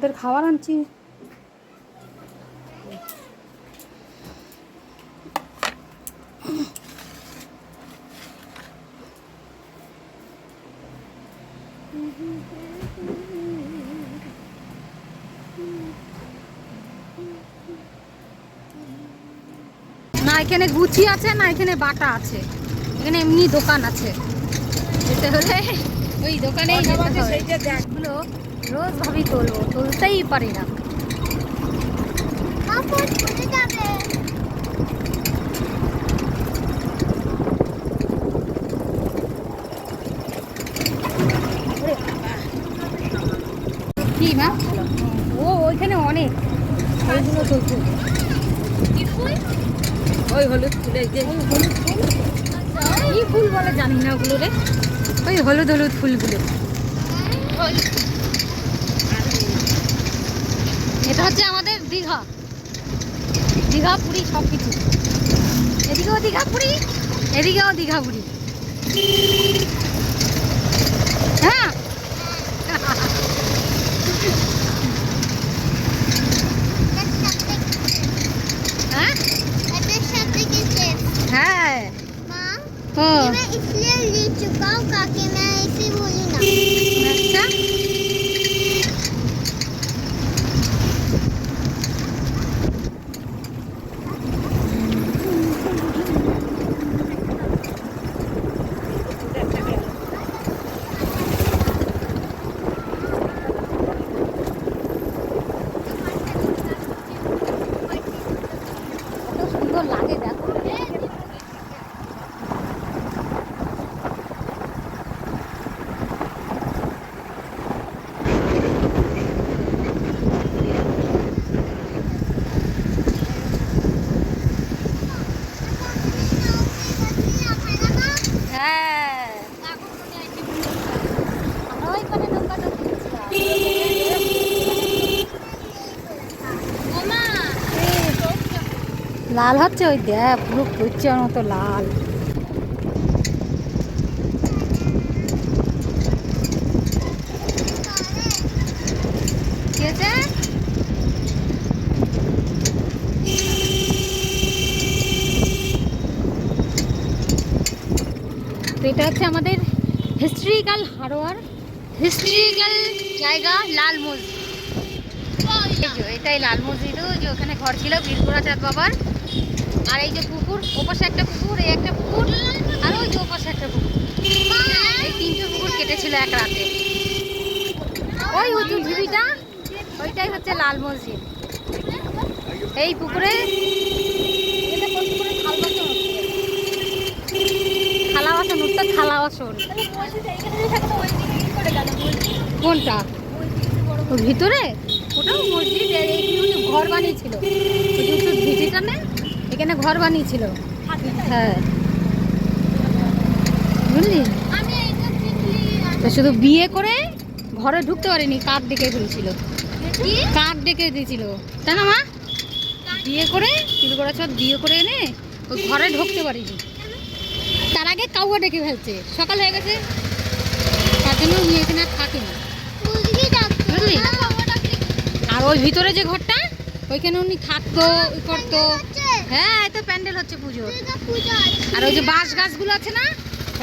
ওদের খাবার আনছি। না এখানে গুচি আছে না এখানে বাটা আছে। এখানে এমনি দোকান আছে। যেতে হলে ওই দোকানেই যেতে হবে। এগুলো রোজ ভাবি তুলবো তুলতেই পারি না কি মা? ও ওইখানে অনেক। ওইগুলো তুলছে ওই হলুদ ফুলের যে কি ফুল বলে জানি না ওগুলো রে ওই হলুদ হলুদ ফুলগুলো। এটা হচ্ছে আমাদের দীঘা দীঘা পুরী সব কিছু এদিকেও দীঘা পুরী এদিকেও দীঘা পুরী হ্যাঁ হ্যাঁ এটার সাথে কিসে হ্যাঁ মা ও मैं इसलिए ले चुका हूँ ताकि मैं লাল হচ্ছে ওই দেখ, পুরো কুচ্চার মতো লাল। এটা হচ্ছে আমাদের হিস্ট্রিক্যাল হারোয়ার। হিস্ট্রিক্যাল জায়গা লাল মসজিদ। এটাই লাল মসজিদ ওখানে ঘর ছিল বীরপুরা চাঁদ বাবার। আর এই যে পুকুর, ওপাশে একটা পুকুর, এই একটা পুকুর, আর ওই যে ওপাশে একটা পুকুর। এই তিনটে পুকুর কেটেছিল এক রাতে। ওই উঁচু ঢিবিটা, ওইটাই হচ্ছে লাল মসজিদ। এই পুকুরে থাল বাসন উঠতো থালা বাসন। কোনটা? ভিতরে? ওটাও মসজিদ ঘর বানিয়েছিল। ভিটিটা না? এখানে ঘর বানিয়েছিল। হ্যাঁ। বুঝলি? শুধু বিয়ে করে ঘরে ঢুকতে পারেনি কাক ডেকে ফেলছিল। কি? কাক ডেকে দিয়েছিল। তাই না মা? বিয়ে করে তিলগড়া চট বিয়ে করে এনে ওই ঘরে ঢুকতে পারিনি। তার আগে কাউয়া ডেকে ফেলছে সকাল হয়ে গেছে। তার জন্য উনি এখানে আর থাকে না বুঝলি? আর ওই ভিতরে যে ঘরটা ওইখানে উনি থাকতো করতো। হ্যাঁ এই তো প্যান্ডেল হচ্ছে পুজো আর ওই যে বাঁশ গাছগুলো আছে না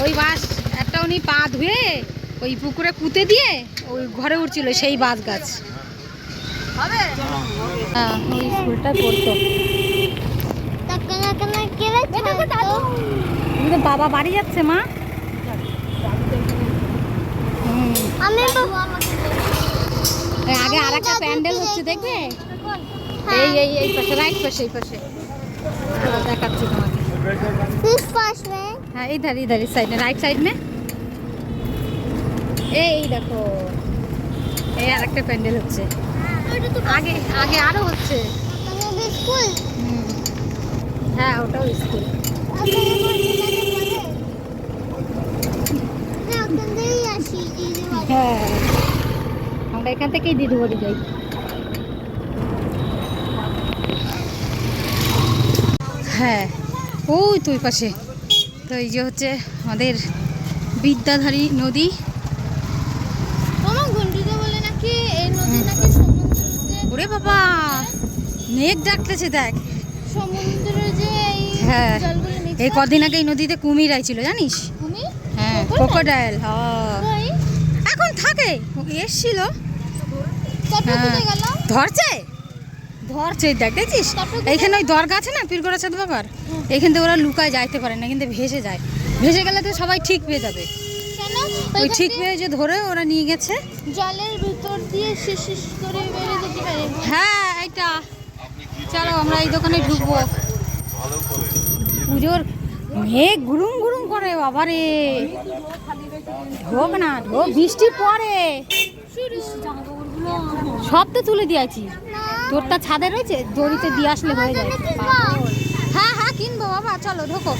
ওই বাঁশ একটা উনি পা ধুয়ে ওই পুকুরে পুঁতে দিয়ে ওই ঘরে উঠছিল সেই বাঁশ গাছ। হ্যাঁ ওই স্কুলটা করতো। কিন্তু বাবা বাড়ি যাচ্ছে মা। আমি আগে আর একটা প্যান্ডেল হচ্ছে দেখবে? এই এই এই পাশে রাইট পাশে এই পাশে। দেখাচ্ছি তোমাকে किस पास में হ্যাঁ इधर इधर इस साइड में राइट साइड में এই দেখো এই আর একটা প্যান্ডেল হচ্ছে আগে আগে আরো হচ্ছে মানে স্কুল হুম। হ্যাঁ ওটাও স্কুল ওখানে বসে থাকে পড়ে না ওখান থেকেই আসি দিদি বাড়ি হ্যাঁ আমরা এখান থেকেই দিদি বাড়ি যাই হ্যাঁ ওই তুই পাশে। তো এই যে হচ্ছে আমাদের বিদ্যাধারী নদী। ওরে বাবা মেঘ ডাকতেছে দেখ। হ্যাঁ এই কদিন আগে এই নদীতে কুমির আইছিল জানিস? হ্যাঁ হ্যাঁ এখন থাকে এসছিল। তারপর ধরছে দেখ দেখছিস? এইখানে ওই দরগা আছে না পীরগড়া চাঁদ বাবার? এইখান থেকে ওরা লুকায় যাইতে পারে না কিন্তু ভেসে যায়। ভেসে গেলে তো সবাই ঠিক পেয়ে যাবে। ওই ঠিক পেয়ে যে ধরে ওরা নিয়ে গেছে। জলের ভিতর দিয়ে শিস করে বেরিয়ে যেতে পারে। হ্যাঁ এইটা। চলো আমরা এই দোকানে ঢুকবো। পুজোর মেঘ গুরুম গুরুম করে বাবারে। ঢোক না ঢোক বৃষ্টি পরে সব তো তুলে দিয়েছি তোরটা ছাদে রয়েছে? দড়িতে দিয়ে আসলে হয়ে যায়। হ্যাঁ হ্যাঁ কিনবো বাবা, চলো, ঢোকো।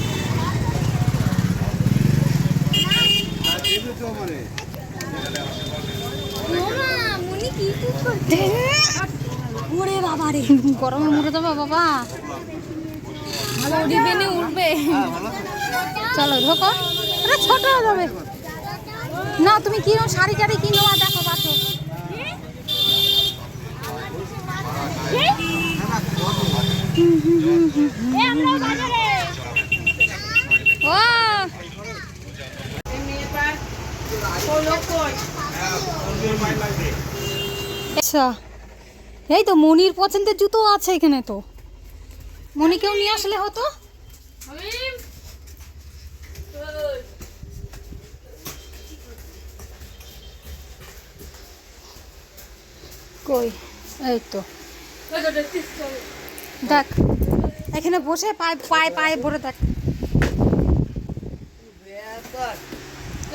বাবা রে। গরমে মরে যাব বাবা। উঠবে উঠবে। চলো, ঢোকো। ছোট হয়ে যাবে না, তুমি কিনো শাড়ি টাড়ি কিনো দেখো বাতো আমরা বাজারে ও আচ্ছা। এই তো মনির পছন্দের জুতো আছে এখানে তো। মনিকেও নিয়ে আসলে হতো? কই? এই তো। দেখ এখানে বসে পায়ে পায়ে পায়ে ভরে দেখ।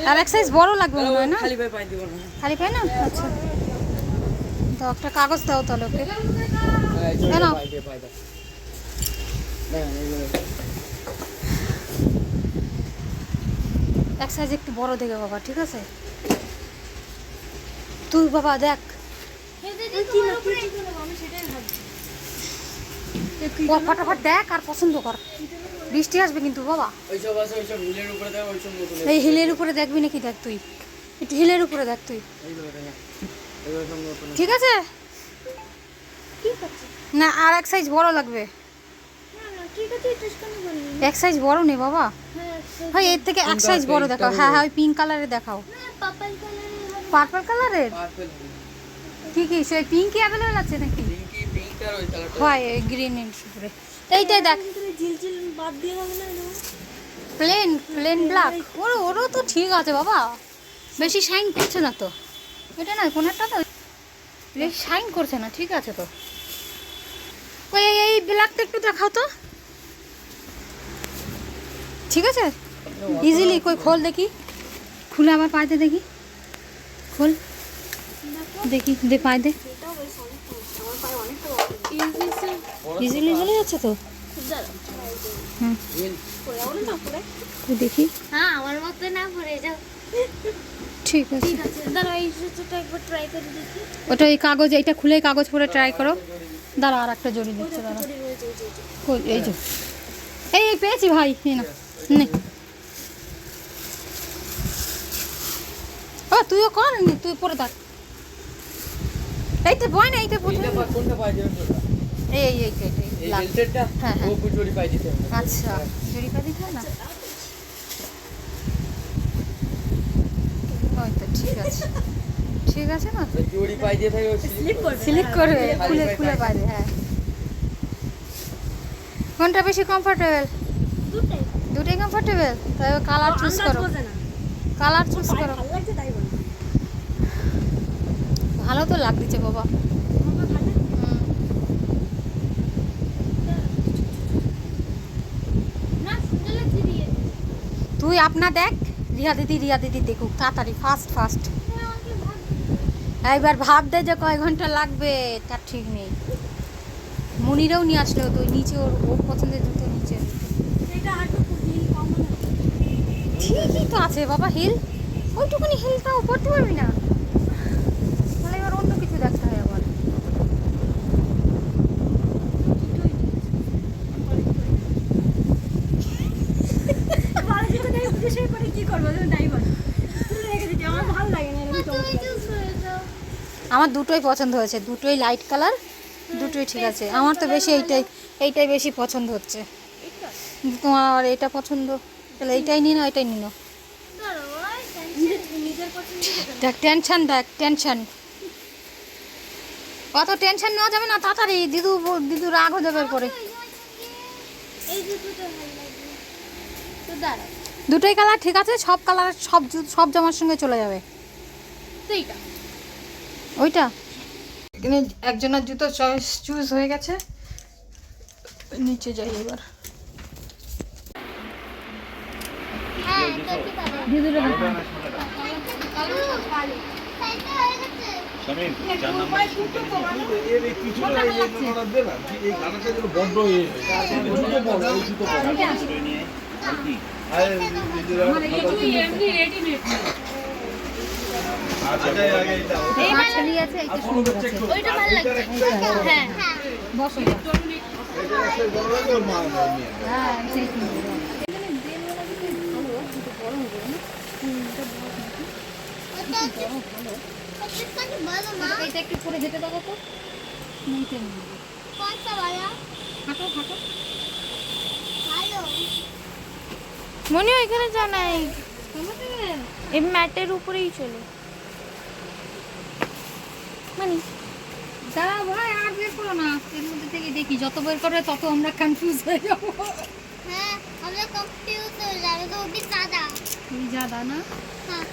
আর এক সাইজ বড় লাগবে মনে হয় না? খালি পায়ে দিব না। খালি পাই না? আচ্ছা। তো একটা কাগজ দাও তাহলে ওকে। কেন? দাও না এক সাইজ একটু বড় দেখে বাবা ঠিক আছে? তুই বাবা দেখ। ও ফটাফট দেখ আর পছন্দ কর। বৃষ্টি আসবে কিন্তু বাবা। ওইসব আছে ওইসব হিলের উপরে দেওয়া ওইসব নতুন এই হিলের উপরে দেখবি নাকি দেখ তুই। একটু হিলের উপরে দেখ তুই। ঠিক আছে? না আর এক সাইজ বড় লাগবে। এক সাইজ বড় নেই বাবা। হ্যাঁ ভাই এর থেকে এক সাইজ বড় দেখাও। হ্যাঁ হ্যাঁ ওই পিঙ্ক কালারে দেখাও। পার্পল কালারের কি কি সে পিঙ্কই অ্যাভেলেবল আছে নাকি? হয় গ্রিন এন্ড উপরে এইটাই দেখ। প্লেন প্লেন ব্ল্যাক ওর ওরও তো ঠিক আছে বাবা। বেশি শাইন করছে না তো। এটা না কোনটা তো বেশি শাইন করছে না, ঠিক আছে তো। ওই, এই- এই ব্ল্যাকটা একটু দেখাও তো। ঠিক আছে? ইজিলি কই, খোল দেখি। খুলে আবার পাইতে দেখি। খোল। দেখি, দে পাই দে। ইজিলি চলে যাচ্ছে তো? হুম। দেখি। হ্যাঁ আমার মতো না পড়ে যাও। ঠিক আছে। দেখি। ওটা ওই কাগজ এইটা খুলে কাগজ পরে ট্রাই করো। দাঁড়া আর একটা জড়ি দিচ্ছে দাঁড়া এই যে এই পেয়েছি ভাই এই না নে। ও তুইও কর নি তুই পরে থাক এইটা বয় না এইটা পা- কোনটা পাই দিবেন ওটা? এই এই এই। বেলটেটটা হ্যাঁ, হ্যাঁ। ও কুচুরি পাই দিতে আচ্ছা জড়ি পা দিতে হয় না? ওই তো ঠিক আছে। ঠিক আছে না? জড়ি পাই দিয়ে থাকে স্লিপ করবে। স্লিপ করবে খুলে খুলে পায়ে। পারে হ্যাঁ। কোনটা বেশি কমফোর্টেবল দুটাই। দুটোই কমফোর্টেবল তাই কালার চুজ করো। কালার চুজ করো ভালো লাগছে তাই বল ভালো তো লাগতেছে, বাবা। তুই আপনা দেখ, রিয়া দিদি রিয়া দিদি দেখুক, তাড়াতাড়ি ফাস্ট ফাস্ট এইবার ভাব দে যে কয় ঘণ্টা লাগবে, তার ঠিক নেই। মনিরাও নিয়ে আসলো তুই, নিচে ওর ওর পছন্দের জুতো নিচে। ঠিকই তো আছে, বাবা হিল ওইটুকুনি হিলটাও পড়তে পারবি না তাহলে এবার অন্য কিছু দেখা হয় আবার ভালো যেটা দেয় বুঝে পরে কি করব তাই বল আমার ভালো লাগে না আমার দুটোই পছন্দ হয়েছে দুটোই লাইট কালার দুটোই ঠিক আছে। আমার তো বেশি এইটাই এইটাই বেশি পছন্দ হচ্ছে। তোমার আর এটা পছন্দ? তাহলে এইটাই নিই না এটাই নিই না নিজের পছন্দ দেখ টেনশন দেখ টেনশন অত টেনশন নেওয়া যাবে না তাড়াতাড়ি দিদু দিদু রাগ হয়ে যাবে পরে এই দুটো ভালো লাগবে তো দাঁড়া দুটোই কালার ঠিক আছে সব কালার সব সব জামার সঙ্গে চলে যাবে। ওইটা? এখানে একজনের জুতো চয়েস চুজ হয়ে গেছে। নিচে যাই এবার। হ্যাঁ বড্ড এটা। ভালো একটা পরে যেতে দাও তো নিয়ে নেব। হাঁটো হাঁটো মনে হয় এখানে জানাই। এই ম্যাটের উপরেই চলে। মানে। দাঁড়া ভাই আর বের করো না। এর মধ্যে থেকে দেখি যত বের করো তত আমরা কনফিউজ হয়ে যাব। হ্যাঁ আমরা তো ওটি দাদা তুই না? হ্যাঁ।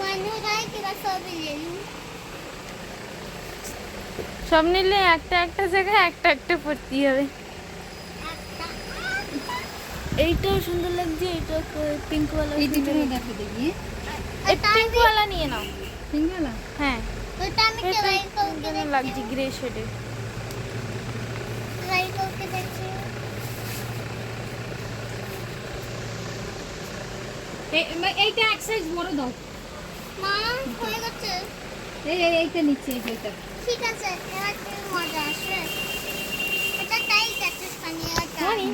মানু ভাই কি সব নিলে একটা একটা জায়গায় একটা একটা পড়তে হবে। এইটাও সুন্দর লাগছে এটা পিঙ্ক ওয়ালা এই দুটো নিয়ে দেখো দেখি। এই পিঙ্ক ওয়ালা নিয়ে নাও। সিঙ্গেলা হ্যাঁ। ওটা আমি এটা ট্রাই করকে লাগছে গ্রে শেডে ট্রাই করকে দেখছি। এইটা এক সাইজ বড় দাও। মা হয়ে গেছে। এই এই এইটা নিচ্ছে এই এইটা ঠিক আছে এবার কি মজা আসবে। এটা টাইট আছে স্থানীয়টা ওই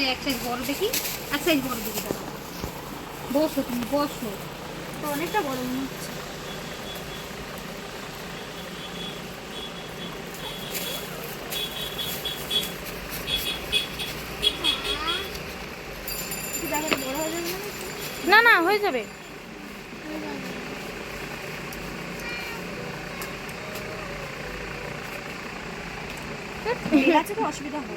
যে এক সাইজ বড় দেখি এক সাইজ বড় দেখি দাও বসো তুমি বসো। অনেকটা বড় মনে হচ্ছে। না না হয়ে যাবে। তো অসুবিধা হবে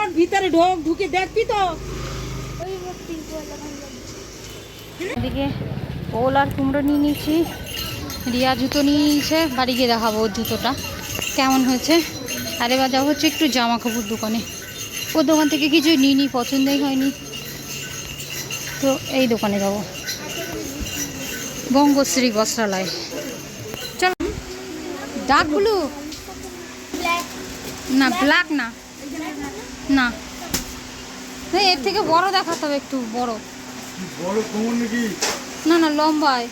ওর ভিতরে ঢোক ঢুকে দেখবি তো। এদিকে ওল আর কুমড়ো নিয়ে নিয়েছি, রিয়া জুতো নিয়ে নিয়েছে, বাড়ি গিয়ে দেখাবো ওর জুতোটা, কেমন হয়েছে। আর এবার যাব হচ্ছে একটু জামা কাপড় দোকানে। ওর দোকান থেকে কিছু নিই পছন্দই হয়নি। তো এই দোকানে যাব। বঙ্গশ্রী বস্ত্রালয়। চল। ব্ল্যাক না ব্ল্যাক না। না। না, এর থেকে বড় দেখাতে হবে একটু বড়। বড় কোমর নাকি? না না লম্বায়।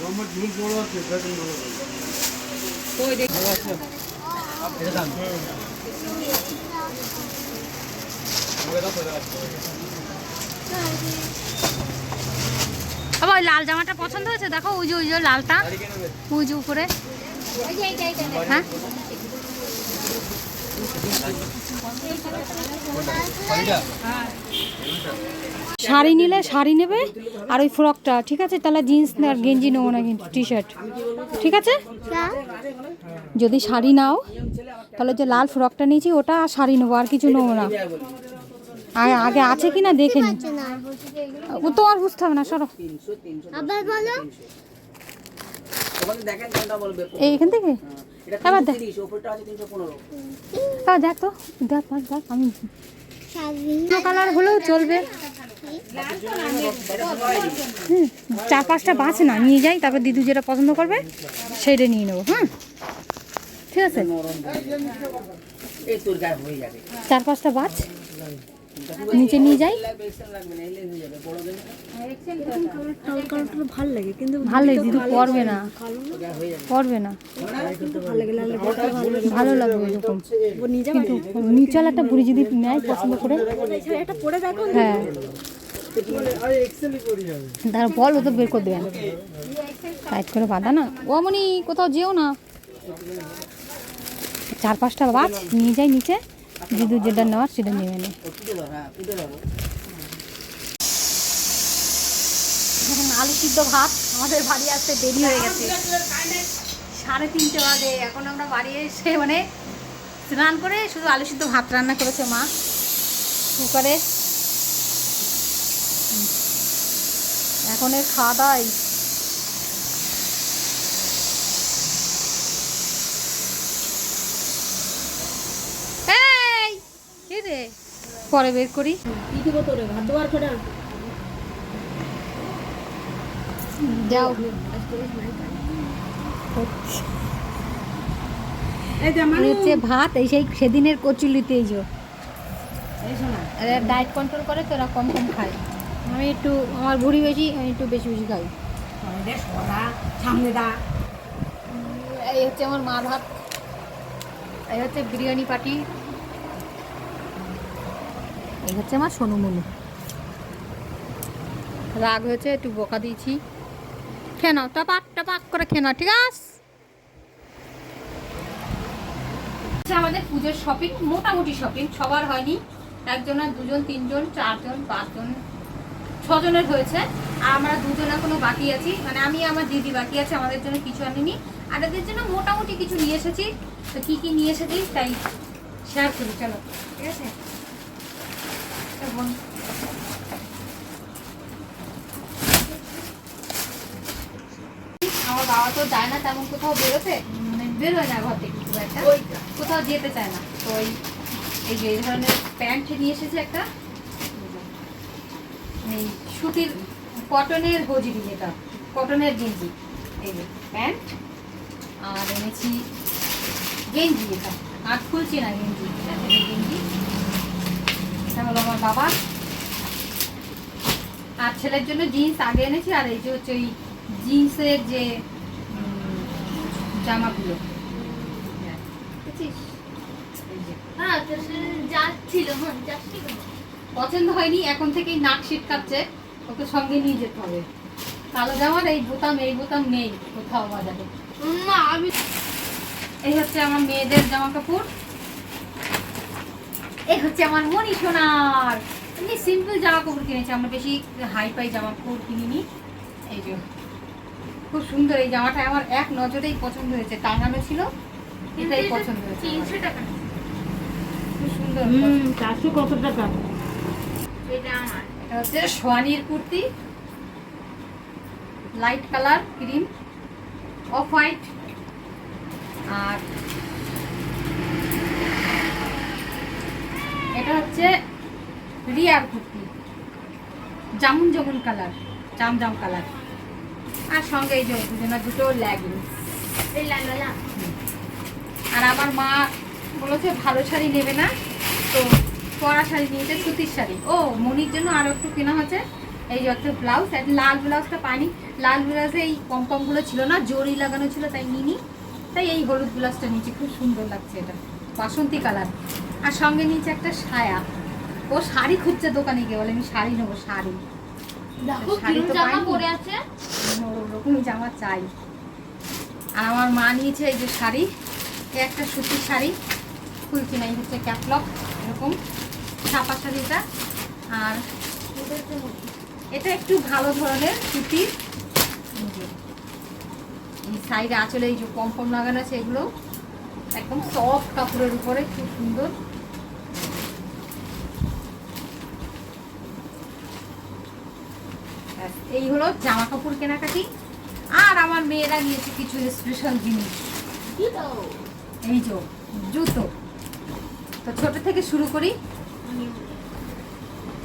লম্বা ঝুল বড় আছে করে। আবার লাল জামাটা পছন্দ হয়েছে? দেখো ওই যে ওই যে লালটা। ওই যে উপরে। হ্যাঁ? শাড়ি নিলে শাড়ি নেবে আর ওই ফ্রকটা ঠিক আছে? তাহলে জিন্স আর গেঞ্জি নেব না কিন্তু টি শার্ট ঠিক আছে? যদি শাড়ি নাও তাহলে যে লাল ফ্রকটা নিয়েছি ওটা আর শাড়ি নেব আর কিছু নেব না। আর আগে আছে কি না দেখে নি। ও তো আর বুঝতে হবে না সরো। এইখান থেকে? এবার দেখ। এবার দেখ তো দেখ দেখ দেখ আমি দুটো কালার হলেও চলবে। হুম চার পাঁচটা বাঁচ না নিয়ে যাই তারপর দিদু যেটা পছন্দ করবে সেইটা নিয়ে নেব হ্যাঁ ঠিক আছে? নরম এই তোর গায়ে হয়ে যাবে। চার পাঁচটা বাছ নিচে নিয়ে যাই। ভালো লাগে, কিন্তু ভালো লাগে দিদি পরবে না। পরবে না। ভালো লাগবে এরকম কিন্তু নিচল একটা বুড়ি যদি নেয় পছন্দ করে হ্যাঁ। তার বল, ও তো বের করে দেবেন টাইট করে বাঁধা না। ও মনি, কোথাও যেও না। চার পাঁচটা বাজ নিয়ে যাই নিচে। দিদু যেটা নেওয়ার সেটা নেবে। নে ও কুটে দাও কুটে দাও এখন আলু সিদ্ধ ভাত আমাদের বাড়ি আসতে দেরি হয়ে গেছে। সাড়ে তিনটে বাজে, এখন আমরা বাড়ি এসে মানে স্নান করে শুধু আলু সিদ্ধ ভাত রান্না করেছে মা। কুকারে। এখন এর খাওয়া দাওয়াই রে পরে বের করি। ভাত যাও এই হচ্ছে ভাত এই সেই সেদিনের কচুলিতে যে। ডায়েট কন্ট্রোল করে তোরা কম কম খাই আমি একটু আমার ভুড়ি বেশি আমি একটু বেশি বেশি খাই। সামনে দা। এই হচ্ছে আমার মা ভাত। এই হচ্ছে বিরিয়ানি পাটি। এই হচ্ছে আমার সোনু মনু। রাগ হয়েছে একটু বোকা দিয়েছি। খেয়ে টপাক টপাক করে খেয়ে নাও ঠিক আছে? আচ্ছা, আমাদের পুজোর শপিং মোটামুটি শপিং সবার হয়নি। একজনের দুজন তিনজন চারজন পাঁচজন ছজনের হয়েছে। আর আমরা দুজন এখনও বাকি আছি। মানে আমি আমার দিদি বাকি আছে আমাদের জন্য কিছু আনিনি। আর এদের জন্য মোটামুটি কিছু নিয়ে এসেছি। তো কী কী নিয়ে এসেছি তাই শেয়ার করি চলো। ঠিক আছে? বোন- আমার বাবা তো যায় না তেমন কোথাও বেরোতে? মানে বেরোয় না ঘর থেকে খুব একটা। কোথাও যেতে চায় না। তো ওই এই যে এই ধরনের প্যান্ট নিয়ে এসেছে একটা। এই সুতির কটনের গজিরি যেটা কটনের গেঞ্জি। এই যে প্যান্ট আর এনেছি গেঞ্জি এটা। আর খুলছি না গেঞ্জি গেঞ্জি। এটা হলো আমার বাবা। আর ছেলের জন্য জিন্স আগে এনেছি আর এই যে হচ্ছে ওই জিন্সের যে জামাগুলো। হ্যাঁ হ্যাঁ পছন্দ হয়নি এখন থেকেই নাক কাটছে ওকে সঙ্গে নিয়ে যেতে হবে। কালো জামার এই বোতাম এই বোতাম নেই কোথাও বাজারে। না আমি এই হচ্ছে আমার মেয়েদের জামা কাপড় এই হচ্ছে আমার মনি সোনার। এমনি সিম্পল জামা কাপড় কিনেছি আমরা বেশি হাই ফাই জামা কাপড় কিনিনি। এই যে খুব সুন্দর এই জামাটা আমার এক নজরেই পছন্দ হয়েছে টাঙানো ছিল এটাই পছন্দ হয়েছে তিনশো টাকা। খুব সুন্দর হুম চারশো কত টাকা? এটা আমার। এটা হচ্ছে সোয়ানির kurti. Light colour cream off white আর এটা হচ্ছে রিয়ার কুর্তি। জামুন জামুন কালার, জাম জাম কালার। আর সঙ্গে এই যে দুজনের দুটো লালা আর আমার মা বলেছে, ভালো শাড়ি নেবে না। তো পরা শাড়ি নিয়েছে, সুতির শাড়ি। ও, মনির জন্য আরও একটু কেনা হয়েছে। এই যে একটা ব্লাউজ লাল ব্লাউজটা পাইনি। লাল ব্লাউজে এই পম্পমগুলো ছিল না, জরি লাগানো ছিল, তাই নিনি তাই এই হলুদ ব্লাউজটা নিয়েছি, খুব সুন্দর লাগছে এটা। বাসন্তী কালার। আর সঙ্গে নিয়েছে একটা সায়া। ও শাড়ি খুঁজছে দোকানে গিয়ে বলে আমি শাড়ি নেব শাড়ি। শাড়ি তো জামা পরে আছে? ওরকমই জামা চাই। আর আমার মা নিয়েছে এই যে শাড়ি একটা সুতির শাড়ি খুলছি না এই হচ্ছে ক্যাটলগ এরকম ছাপা শাড়িটা। আর এটা একটু ভালো ধরনের সুতির এই এই সাইডে আঁচলে এই যে পম্পম লাগানো আছে এগুলো একদম সফট কাপড়ের উপরে খুব সুন্দর ব্যাস, এই হলো জামা কাপড় কেনাকাটি। আর আমার মেয়েরা নিয়েছে কিছু স্পেশাল জিনিস। এই যে জুতো। তো ছোট থেকে শুরু করি।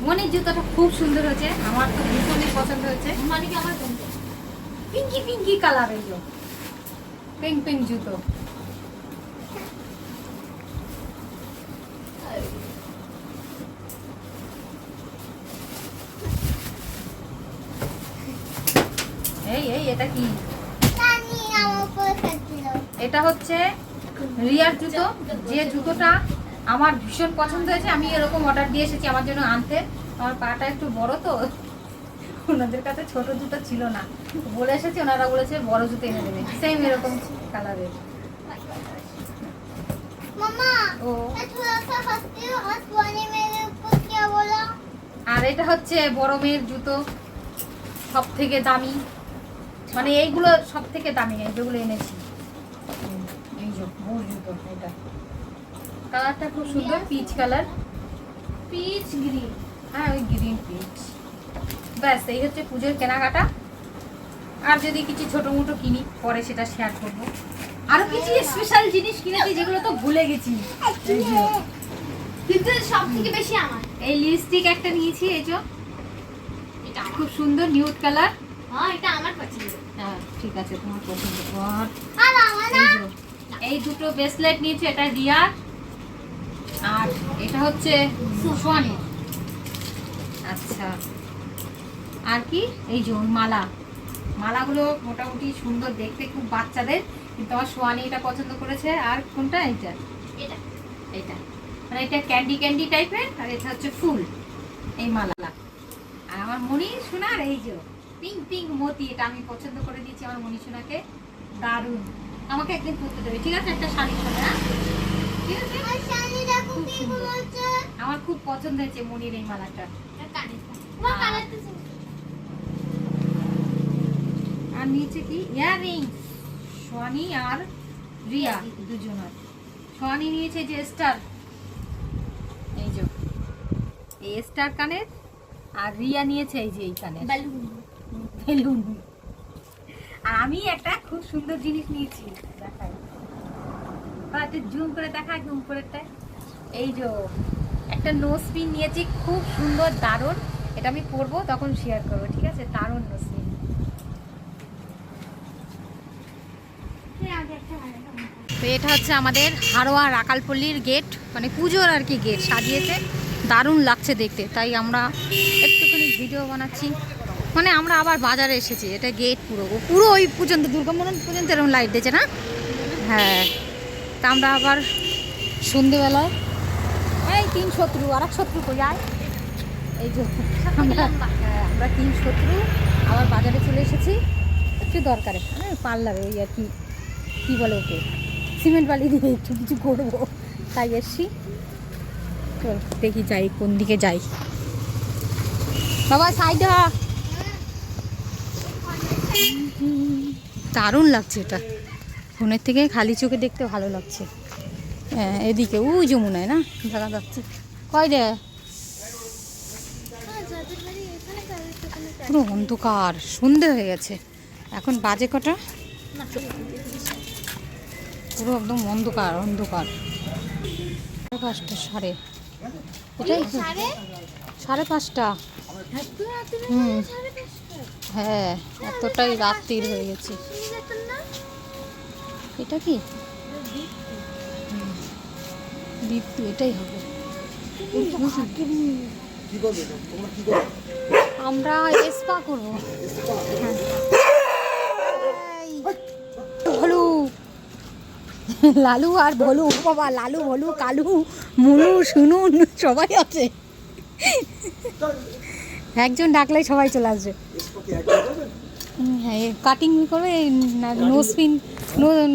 মনির জুতোটা খুব সুন্দর হয়েছে। আমার তো ভীষণই পছন্দ হয়েছে। মানে কি আমার পিঙ্কি পিঙ্কি কালার এই পিঙ্ক পিঙ্ক জুতো। এই এই এটা কি? এটা হচ্ছে রিয়ার জুতো। যে জুতোটা আমার ভীষণ পছন্দ হয়েছে আমি এরকম অর্ডার দিয়ে এসেছি আমার জন্য আনতে। আমার পাটা একটু বড় তো ওনাদের কাছে ছোট জুতো ছিল না। বলে এসেছি ওনারা বলেছে বড় জুতো এনে দেবে। সেম এরকম কালারের আর এটা হচ্ছে বড় মেয়ের জুতো সব থেকে দামি। মানে এইগুলো সব থেকে দামি যেগুলো এনেছি। এই যে এটা। কালারটা খুব সুন্দর পিচ কালার। পিচ গ্রিন হ্যাঁ ওই গ্রিন পিচ ব্যাস এই হচ্ছে পুজোর কেনাকাটা। আর যদি কিছু ছোটো মোটো কিনি পরে সেটা শেয়ার করব। আরও কিছু স্পেশাল জিনিস কিনেছি যেগুলো তো ভুলে গেছি। কিন্তু সব থেকে বেশি আমার। এই লিপস্টিক একটা নিয়েছি এই যে। খুব সুন্দর নিউড কালার হ্যাঁ এটা আমার হ্যাঁ ঠিক আছে তোমার পছন্দ। এই দুটো। ব্রেসলেট নিয়েছে এটা রিয়ার আর এটা হচ্ছে সোয়ানের আচ্ছা। আর কি? এই যে মালা। মালাগুলো মোটামুটি সুন্দর দেখতে খুব বাচ্চাদের। কিন্তু আমার সোয়ানি এটা পছন্দ করেছে। আর কোনটা? এইটা? এটা। এটা মানে এটা ক্যান্ডি ক্যান্ডি টাইপের আর এটা হচ্ছে ফুল। এই মালা। আর আমার মনি সোনার এই যে পিঙ্ক পিঙ্ক মতি এটা আমি পছন্দ করে দিয়েছি আমার মনি সোনাকে দারুণ। আমাকে একদিন পরতে দেবে ঠিক আছে? একটা শাড়ি হ্যাঁ? ঠিক আছে? শানি সুন্দর। আমার খুব পছন্দ হয়েছে মনির এই মালাটা। আর নিচে কি? ইয়াররিং। সোয়ানি আর রিয়া দুজনের। সোয়ানি নিয়েছে যে স্টার। এই যে। এই স্টার কানের আর রিয়া নিয়েছে এই যে এই কানের। বালুন। আর আমি একটা খুব সুন্দর জিনিস নিয়েছি, দেখাই। বা জুম করে দেখা, জুম করে এই যে, একটা নোজ পিন নিয়েছি, খুব সুন্দর, দারুণ। এটা আমি পরবো, তখন শেয়ার করব, ঠিক আছে? দারুণ নোজ পিন তো এটা হচ্ছে আমাদের হারোয়া রাকালপল্লির গেট মানে পুজোর আর কি গেট সাজিয়েছে। দারুণ লাগছে দেখতে, তাই আমরা একটুখানি ভিডিও বানাচ্ছি। মানে আমরা আবার বাজারে এসেছি এটা গেট পুরো। পুরো ওই পর্যন্ত দুর্গামোহন পর্যন্ত এরকম লাইট দিয়েছে না? হ্যাঁ। তা আমরা আবার সন্ধেবেলায় এই তিন শত্রু আর এক শত্রু যায় এই যে আমরা হ্যাঁ, আমরা তিন শত্রু আবার বাজারে চলে এসেছি। একটু দরকারে হ্যাঁ পার্লারে ওই আর কি কী বলে ওকে? সিমেন্ট বালি দিয়ে একটু কিছু করব তাই এসছি। চল দেখি যাই কোন দিকে যাই। বাবা সাইড। দারুণ লাগছে এটা। ফোনের থেকে খালি চোখে দেখতে ভালো লাগছে। হ্যাঁ এদিকে ওই যমুনায় না? দেখা যাচ্ছে। কয় রে? পুরো অন্ধকার, সন্ধে হয়ে গেছে। এখন বাজে কটা? পুরো একদম অন্ধকার অন্ধকার। পাঁচটা সাড়ে এটাই সাড়ে পাঁচটা। হুম। হ্যাঁ এতটাই রাত্রির হয়ে গেছে। এটা কি? দীপ্তি এটাই হবে। আমরা স্পা করব। হ্যাঁ। এই, ভলু। লালু আর ভলু বাবা লালু ভলু কালু মুলু শুনুন সবাই আছে। একজন ডাকলেই সবাই চলে আসবে। হ্যাঁ কাটিং করবে নোজ পিন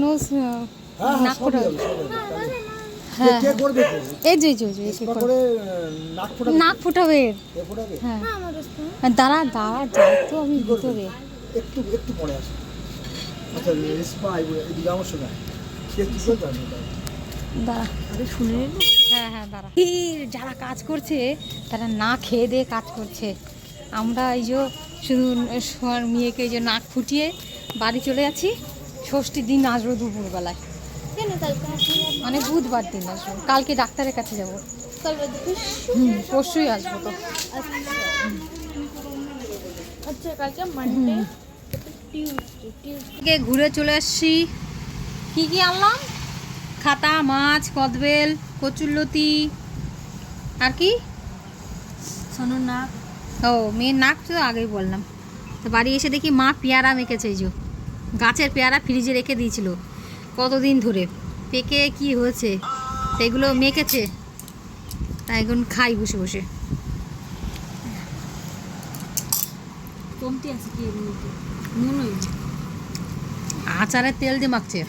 নোজ হ্যাঁ নাক হ্যাঁ। হ্যাঁ? এই যে এই যে, যে, এই যে এসপা করে। করে আহ, নাক ফোটাবে? নাক ফুটাবে। ফোটাবে? হ্যাঁ। আর দাঁড়া দাঁড়া যাই তো আমি ভিতরে। একটু একটু পরে আসো। আচ্ছা এসপা এদিকে আমার সঙ্গে সে কি? দাঁড়া শুনে হ্যাঁ হ্যাঁ দাঁড়া। যারা কাজ করছে তারা না খেয়ে দিয়ে কাজ করছে। আমরা এই যে শুধু সোয়ার মেয়েকে এই যে নাক ফুটিয়ে বাড়ি চলে যাচ্ছি। ষষ্ঠীর দিন আসব দুপুরবেলায়। মানে বুধবার দিন আসব। কালকে ডাক্তারের কাছে যাব। হুম পরশুই আসব তো। আচ্ছা। কালকে থেকে ঘুরে চলে আসছি? কি কি আনলাম? খাতা মাছ কদবেল কচুরলতি আর কি? সোনুর নাক। ও মেয়ের নাক তো আগেই বললাম। তো বাড়ি এসে দেখি মা পেয়ারা মেখেছে এই যে। গাছের পেয়ারা ফ্রিজে রেখে দিয়েছিল কতদিন ধরে। পেকে কি হয়েছে? সেগুলো মেখেছে। তাই এখন খাই বসে বসে। কমতি আছে কি আচারের তেল দিয়ে মাখছে।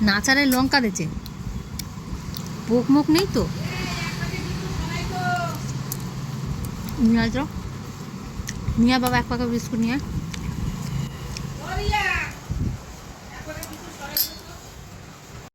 না আচারের লঙ্কা দিচ্ছে পোক মুখ নেই তো? নিয়ে আসো নিয়ে বাবা, এক পাকা বিস্কুট নিয়ে।